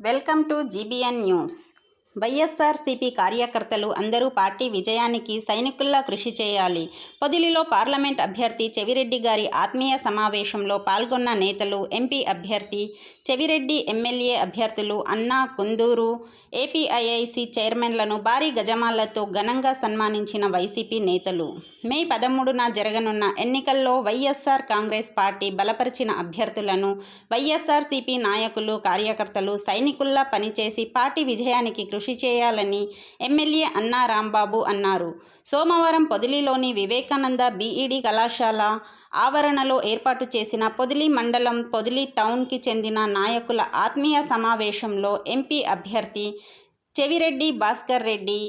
Welcome to GBN news YSRCP కార్యకర్తలు అందరూ party విజయానికి సైనికుల్లా కృషి చేయాలి. పొదిలిలో పార్లమెంట్ అభ్యర్థి చెవిరెడ్డి గారి ఆత్మీయ సమావేశంలో పాల్గొన్న నేతలు ఎంపీ అభ్యర్థి చెవిరెడ్డి ఎమ్మెల్యే అభ్యర్థులు అన్నా కుందూరు ఏపీఐఐసి చైర్మన్లను భారీ గజమాలతో ఘనంగా సన్మానించిన వైసీపీ నేతలు. మే పదమూడున జరగనున్న ఎన్నికల్లో వైఎస్ఆర్ కాంగ్రెస్ పార్టీ బలపరిచిన అభ్యర్థులను వైఎస్ఆర్సీపీ నాయకులు కార్యకర్తలు సైనికుల్లా పనిచేసి పార్టీ విజయానికి కృషి కృషి చేయాలని ఎమ్మెల్యే అన్నా రాంబాబు అన్నారు. సోమవారం పొదిలిలోని వివేకానంద బీఈడి కళాశాల ఆవరణలో ఏర్పాటు చేసిన పొదిలి మండలం పొదిలి టౌన్కి చెందిన నాయకుల ఆత్మీయ సమావేశంలో ఎంపీ అభ్యర్థి Chevireddy Bhaskar Reddy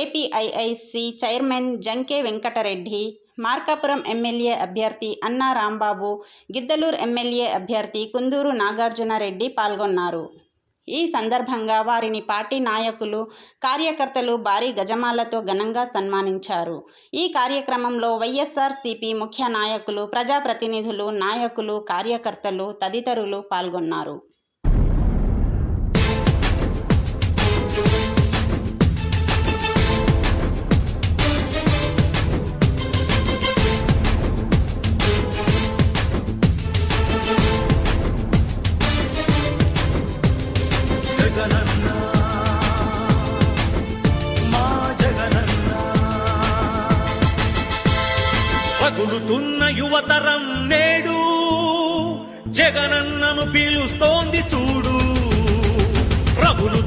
APIIC chairman Janke Venkatareddy Markapuram MLA అభ్యర్థి అన్నా రాంబాబు గిద్దలూరు ఎమ్మెల్యే అభ్యర్థి కుందూరు నాగార్జునరెడ్డి పాల్గొన్నారు. ఈ సందర్భంగా వారిని పార్టీ నాయకులు కార్యకర్తలు భారీ గజమాలతో ఘనంగా సన్మానించారు. ఈ కార్యక్రమంలో వైఎస్ఆర్ సిపి ముఖ్య నాయకులు ప్రజాప్రతినిధులు నాయకులు కార్యకర్తలు తదితరులు పాల్గొన్నారు. పగులుతున్న యువతరం నేడు జగనన్నను పీలుస్తోంది చూడు. ప్రభులు